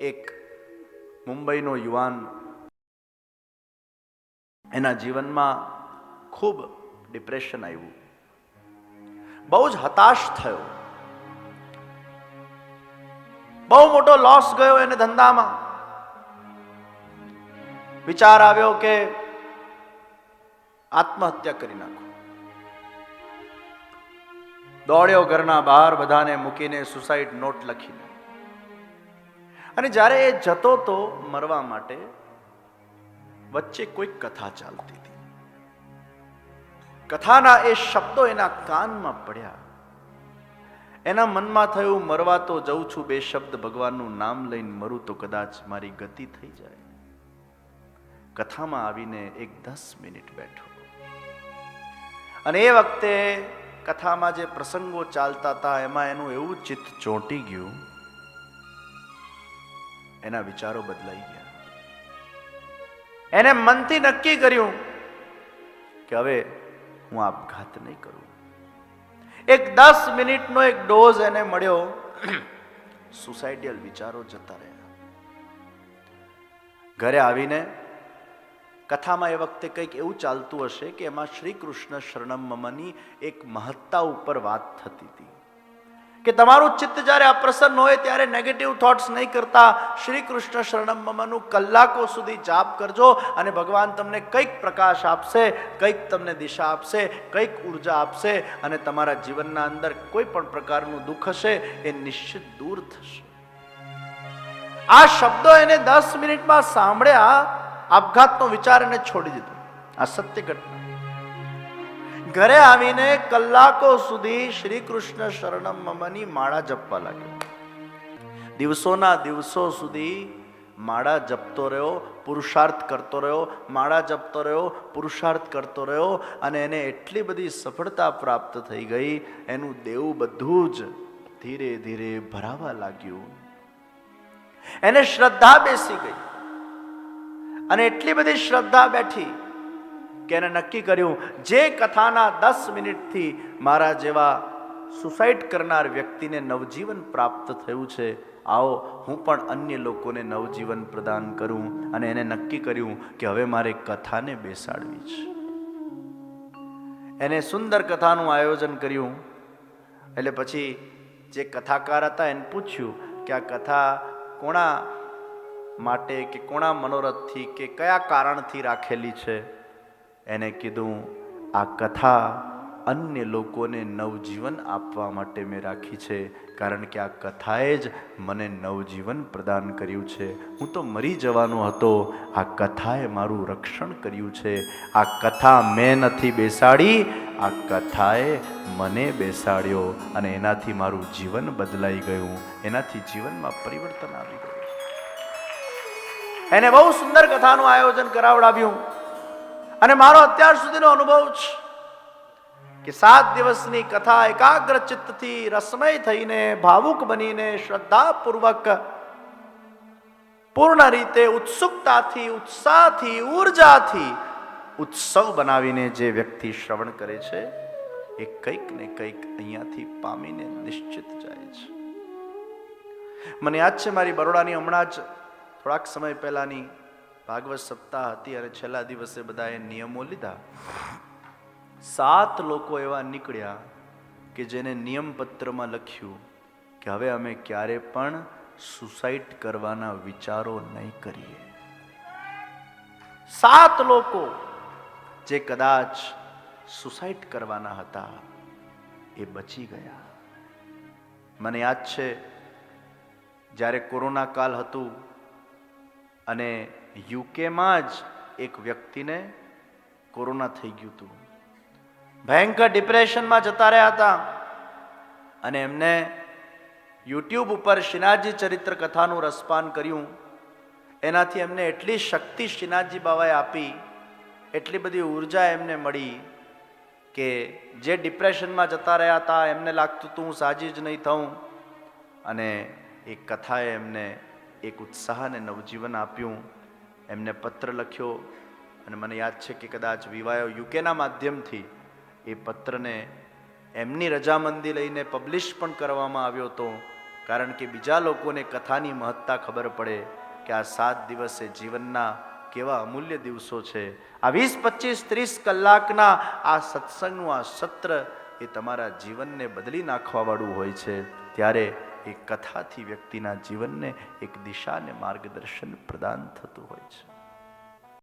એક મુંબઈનો યુવાન. એના જીવનમાં ખૂબ ડિપ્રેશન આવ્યું. બહુ જ હતાશ થયો. બહુ મોટો લોસ ગયો એને ધંધામાં. વિચાર આવ્યો કે આત્મહત્યા કરી નાખો. દોડ્યો ઘરના બહાર બધાને મૂકીને સુસાઇડ નોટ લખીને. અને જ્યારે એ જતો તો મરવા માટે વચ્ચે કોઈ કથા ચાલતી હતી. કથાના એ શબ્દો એના કાનમાં પડ્યા. એના મનમાં થયું, મરવા તો જઉં છું બે શબ્દ ભગવાનનું નામ લઈને મરું તો કદાચ મારી ગતિ થઈ જાય. કથામાં આવીને એક દસ મિનિટ બેઠો. અને એ વખતે કથામાં જે પ્રસંગો ચાલતા હતા, એમાં એનું એવું ચિત્ત ચોંટી ગયું એના વિચારો બદલાઈ ગયા. એને મનથી નક્કી કર્યું કે હવે હું આપઘાત નહીં કરું. એક દસ મિનિટનો એક ડોઝ એને મળ્યો. સુસાઇડિયલ વિચારો જતા રહ્યા. ઘરે આવીને કથામાં એ વખતે કંઈક એવું ચાલતું હશે કે એમાં શ્રી કૃષ્ણ શરણમ મમની એક મહત્તા ઉપર વાત થતી હતી. કે તમારું ચિત્ત જ્યારે અપ્રસન્ન હોય ત્યારે નેગેટિવ થોટ્સ નહીં કરતા શ્રી કૃષ્ણ શરણમ મમનું કલાકો સુધી જાપ કરજો અને ભગવાન તમને કંઈક પ્રકાશ આપશે, કંઈક તમને દિશા આપશે, કંઈક ઊર્જા આપશે અને તમારા જીવનના અંદર કોઈ પણ પ્રકારનું દુઃખ હશે એ નિશ્ચિત દૂર થશે. આ શબ્દો એને દસ મિનિટમાં સાંભળ્યા, આપઘાતનો વિચાર એને છોડી દીધો. આ સત્ય ઘટના. ઘરે આવીને કલાકો સુધી શ્રી કૃષ્ણ શરણમ મમની માળા જપવા લાગ્યો. દિવસોના દિવસો સુધી માળા જપતો રહ્યો, પુરુષાર્થ કરતો રહ્યો, માળા જપતો રહ્યો, પુરુષાર્થ કરતો રહ્યો અને એને એટલી બધી સફળતા પ્રાપ્ત થઈ ગઈ, એનું દેવું બધું જ ધીરે ધીરે ભરાવા લાગ્યું. એને શ્રદ્ધા બેસી ગઈ. અને એટલી બધી શ્રદ્ધા બેઠી કે એને નક્કી કર્યું, જે કથાના દસ મિનિટથી મારા જેવા સુસાઇડ કરનાર વ્યક્તિને નવજીવન પ્રાપ્ત થયું છે, આવો હું પણ અન્ય લોકોને નવજીવન પ્રદાન કરું અને એને નક્કી કર્યું કે હવે મારે કથાને બેસાડવી છે. એને સુંદર કથાનું આયોજન કર્યું. એટલે પછી જે કથાકાર હતા એને પૂછ્યું કે આ કથા કોણા માટે કે કોણા મનોરથથી કે કયા કારણથી રાખેલી છે? એને કીધું, આ કથા અન્ય લોકોને નવજીવન આપવા માટે મેં રાખી છે, કારણ કે આ કથાએ જ મને નવજીવન પ્રદાન કર્યું છે. હું તો મરી જવાનો હતો. આ કથાએ મારું રક્ષણ કર્યું છે. આ કથા મેં નથી બેસાડી, આ કથાએ મને બેસાડ્યો અને એનાથી મારું જીવન બદલાઈ ગયું. એનાથી જીવનમાં પરિવર્તન આવી ગયું. એને બહુ સુંદર કથાનું આયોજન કરાવડાવ્યું. અને મારો અત્યાર સુધીનો અનુભવ છે કે સાત દિવસની કથા એકાગ્ર ચિત્તથી રસમય થઈને ભાવુક બનીને શ્રદ્ધાપૂર્વક પૂર્ણ રીતે ઉત્સુકતાથી, ઉત્સાહથી, ઉર્જાથી ઉત્સવ બનાવીને જે વ્યક્તિ શ્રવણ કરે છે, એ કંઈક ને કંઈક અહીંયાથી પામીને નિશ્ચિત જાય છે. મને યાદ છે મારી બરોડાની હમણાં જ થોડાક સમય પહેલાની ભાગવત સપ્તાહ હતી અને છેલ્લા દિવસે બધાએ નિયમો લીધા. સાત લોકો એવા નીકળ્યા કે જેને નિયમપત્રમાં લખ્યું કે હવે અમે ક્યારે પણ સુસાઇડ કરવાના વિચારો નહીં કરીએ. સાત લોકો જે કદાચ સુસાઇડ કરવાના હતા એ બચી ગયા. મને યાદ છે, જ્યારે કોરોના કાલ હતું અને યુકેમાં જ એક વ્યક્તિને કોરોના થઈ ગયું હતું. ભયંકર ડિપ્રેશનમાં જતા રહ્યા હતા. અને એમને યુટ્યુબ ઉપર શ્રીનાથજી ચરિત્ર કથાનું રસપાન કર્યું. એનાથી એમને એટલી શક્તિ શ્રીનાથજી બાબાએ આપી, એટલી બધી ઊર્જા એમને મળી કે જે ડિપ્રેશનમાં જતા રહ્યા હતા, એમને લાગતું હતું, હું સાજી જ નહીં થઉં. અને એ કથાએ એમને એક ઉત્સાહ અને નવજીવન આપ્યું. એમને પત્ર લખ્યો અને મને યાદ છે કે કદાચ વિવાયો યુકેના માધ્યમથી એ પત્રને એમની રજામંદી લઈને પબ્લિશ પણ કરવામાં આવ્યો હતો. કારણ કે બીજા લોકોને કથાની મહત્તા ખબર પડે કે આ સાત દિવસે જીવનના કેવા અમૂલ્ય દિવસો છે. આ વીસ, પચીસ, ત્રીસ કલાકના આ સત્સંગનું આ સત્ર એ તમારા જીવનને બદલી નાખવાવાળું હોય છે. ત્યારે એ કથાથી વ્યક્તિના જીવનને એક દિશાને માર્ગદર્શન પ્રદાન થતું હોય છે.